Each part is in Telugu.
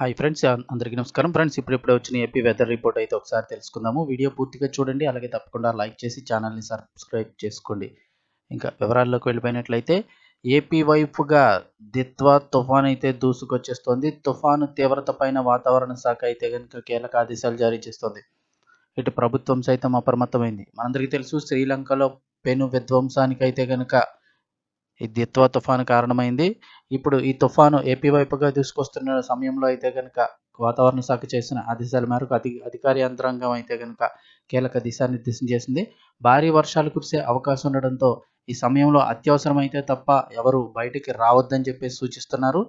హాయ్ ఫ్రెండ్స్ అందరికీ నమస్కారం. ఫ్రెండ్స్ ఇప్పుడు ఇప్పుడు వచ్చిన ఏపీ వెదర్ రిపోర్ట్ అయితే ఒకసారి తెలుసుకుందాము. వీడియో పూర్తిగా చూడండి అలాగే తప్పకుండా లైక్ చేసి ఛానల్ని సబ్స్క్రైబ్ చేసుకోండి. ఇంకా వివరాల్లోకి వెళ్ళిపోయినట్లయితే ఏపీ వైపుగా దిత్వా తుఫాన్ అయితే దూసుకొచ్చేస్తోంది. తుఫాను తీవ్రత పైన వాతావరణ శాఖ అయితే కనుక కీలక ఆదేశాలు జారీ చేస్తోంది. ఇటు ప్రభుత్వం సైతం అప్రమత్తమైంది. మనందరికీ తెలుసు శ్రీలంకలో పెను విధ్వంసానికి అయితే కనుక ఈ దిత్వా తుఫాను కారణమైంది. ఇప్పుడు ఈ తుఫాను ఏపీ వైపుగా తీసుకొస్తున్న సమయంలో అయితే కనుక వాతావరణ శాఖ చేసిన ఆదేశాల మేరకు అధి అధికార యంత్రాంగం అయితే కనుక కీలక దిశానిర్దేశం చేసింది. భారీ వర్షాలు కురిసే అవకాశం ఉండడంతో ఈ సమయంలో అత్యవసరమైతే తప్ప ఎవరు బయటికి రావద్దని చెప్పేసి సూచిస్తున్నారు.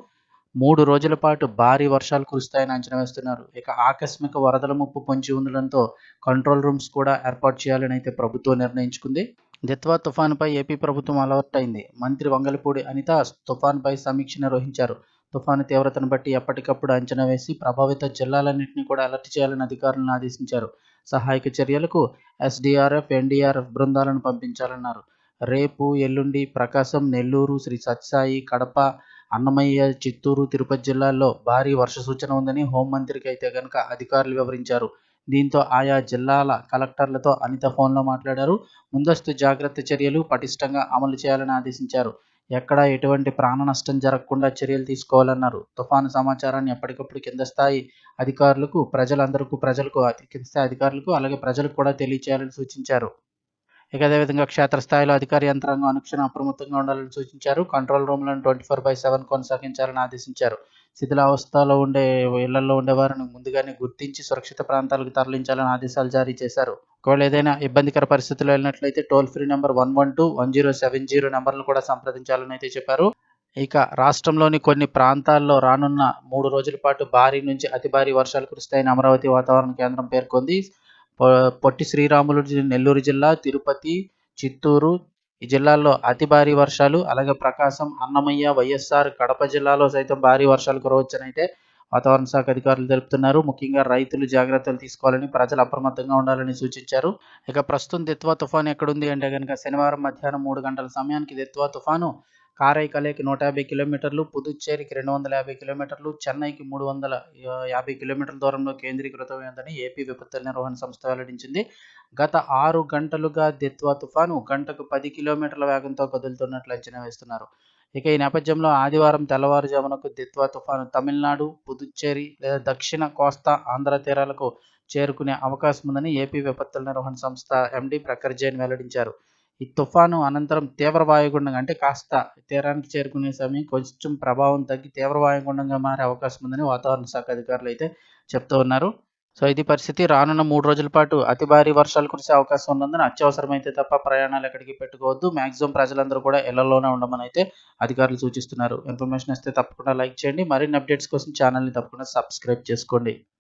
మూడు రోజుల పాటు భారీ వర్షాలు కురుస్తాయని అంచనా వేస్తున్నారు. ఇక ఆకస్మిక వరదల ముప్పు పొంచి ఉండడంతో కంట్రోల్ రూమ్స్ కూడా ఏర్పాటు చేయాలని అయితే ప్రభుత్వం నిర్ణయించుకుంది. దిత్వా తుఫాన్పై ఏపీ ప్రభుత్వం అలర్ట్ అయింది. మంత్రి వంగలపూడి అనిత తుఫాన్పై సమీక్ష నిర్వహించారు. తుఫాను తీవ్రతను బట్టి ఎప్పటికప్పుడు అంచనా వేసి ప్రభావిత జిల్లాలన్నింటినీ కూడా అలర్ట్ చేయాలని అధికారులను ఆదేశించారు. సహాయక చర్యలకు ఎస్డీఆర్ఎఫ్ ఎన్డీఆర్ఎఫ్ బృందాలను పంపించాలన్నారు. రేపు ఎల్లుండి ప్రకాశం నెల్లూరు శ్రీ సత్సాయి కడప అన్నమయ్య చిత్తూరు తిరుపతి జిల్లాల్లో భారీ వర్ష సూచన ఉందని హోంమంత్రికి అయితే కనుక అధికారులు వివరించారు. దీంతో ఆయా జిల్లాల కలెక్టర్లతో అనిత ఫోన్లో మాట్లాడారు. ముందస్తు జాగ్రత్త చర్యలు పటిష్టంగా అమలు చేయాలని ఆదేశించారు. ఎక్కడా ఎటువంటి ప్రాణ నష్టం జరగకుండా చర్యలు తీసుకోవాలన్నారు. తుఫాను సమాచారాన్ని ఎప్పటికప్పుడు కింద స్థాయి అధికారులకు ప్రజలందరికీ ప్రజలకు కింద స్థాయి అధికారులకు అలాగే ప్రజలకు కూడా తెలియచేయాలని సూచించారు. ఇక అదేవిధంగా క్షేత్రస్థాయిలో అధికార యంత్రాంగం అనుక్షణం అప్రమత్తంగా ఉండాలని సూచించారు. కంట్రోల్ రూమ్లను ట్వంటీ ఫోర్ బై సెవెన్ కొనసాగించాలని ఆదేశించారు. శిథిలావస్థలో ఉండే ఇళ్ళలో ఉండేవారిని ముందుగానే గుర్తించి సురక్షిత ప్రాంతాలకు తరలించాలని ఆదేశాలు జారీ చేశారు. ఒకవేళ ఏదైనా ఇబ్బందికర పరిస్థితులు వెళ్ళినట్లయితే toll free number one one two one zero seven zero నెంబర్లను కూడా సంప్రదించాలని అయితే చెప్పారు. ఇక రాష్ట్రంలోని కొన్ని ప్రాంతాల్లో రానున్న మూడు రోజుల పాటు భారీ నుంచి అతి భారీ వర్షాలు కురుస్తాయని అమరావతి వాతావరణ కేంద్రం పేర్కొంది. పొట్టి శ్రీరాములు నెల్లూరు జిల్లా తిరుపతి చిత్తూరు ఈ జిల్లాల్లో అతి భారీ వర్షాలు అలాగే ప్రకాశం అన్నమయ్య వైఎస్ఆర్ కడప జిల్లాలో సైతం భారీ వర్షాలు కురవచ్చునైతే వాతావరణ శాఖ అధికారులు తెలుపుతున్నారు. ముఖ్యంగా రైతులు జాగ్రత్తలు తీసుకోవాలని ప్రజలు అప్రమత్తంగా ఉండాలని సూచించారు. ఇక ప్రస్తుతం దిత్వా తుఫాను ఎక్కడుంది అంటే కనుక శనివారం మధ్యాహ్నం మూడు గంటల సమయానికి దిత్వా తుఫాను కారైకలేకి నూట యాభై కిలోమీటర్లు పుదుచ్చేరికి రెండు వందల యాభై కిలోమీటర్లు చెన్నైకి మూడు వందల యాభై కిలోమీటర్ల దూరంలో కేంద్రీకృతమైందని ఏపీ విపత్తుల నిర్వహణ సంస్థ వెల్లడించింది. గత ఆరు గంటలుగా దిత్వా తుఫాను గంటకు పది కిలోమీటర్ల వేగంతో కదులుతున్నట్లు అంచనా వేస్తున్నారు. ఇక ఈ నేపథ్యంలో ఆదివారం తెల్లవారుజామునకు దిత్వా తుఫాను తమిళనాడు పుదుచ్చేరి లేదా దక్షిణ కోస్తా ఆంధ్ర తీరాలకు చేరుకునే అవకాశం ఉందని ఏపీ విపత్తుల నిర్వహణ సంస్థ ఎండి ప్రకర్జైన్ వెల్లడించారు. ఈ తుఫాను అనంతరం తీవ్ర వాయుగుండంగా అంటే కాస్త తీరానికి చేరుకునే సమయం కొంచెం ప్రభావం తగ్గి తీవ్ర వాయుగుండంగా మారే అవకాశం ఉందని వాతావరణ శాఖ అధికారులు అయితే చెప్తూ ఉన్నారు. సో ఇది పరిస్థితి. రానున్న మూడు రోజుల పాటు అతి భారీ వర్షాలు కురిసే అవకాశం ఉన్నందున అత్యవసరమైతే తప్ప ప్రయాణాలు ఎక్కడికి పెట్టుకోవద్దు. మ్యాక్సిమం ప్రజలందరూ కూడా ఇళ్ళలోనే ఉండమని అయితే అధికారులు సూచిస్తున్నారు. ఇన్ఫర్మేషన్ ఇస్తే తప్పకుండా లైక్ చేయండి. మరిన్ని అప్డేట్స్ కోసం ఛానల్ని తప్పకుండా సబ్స్క్రైబ్ చేసుకోండి.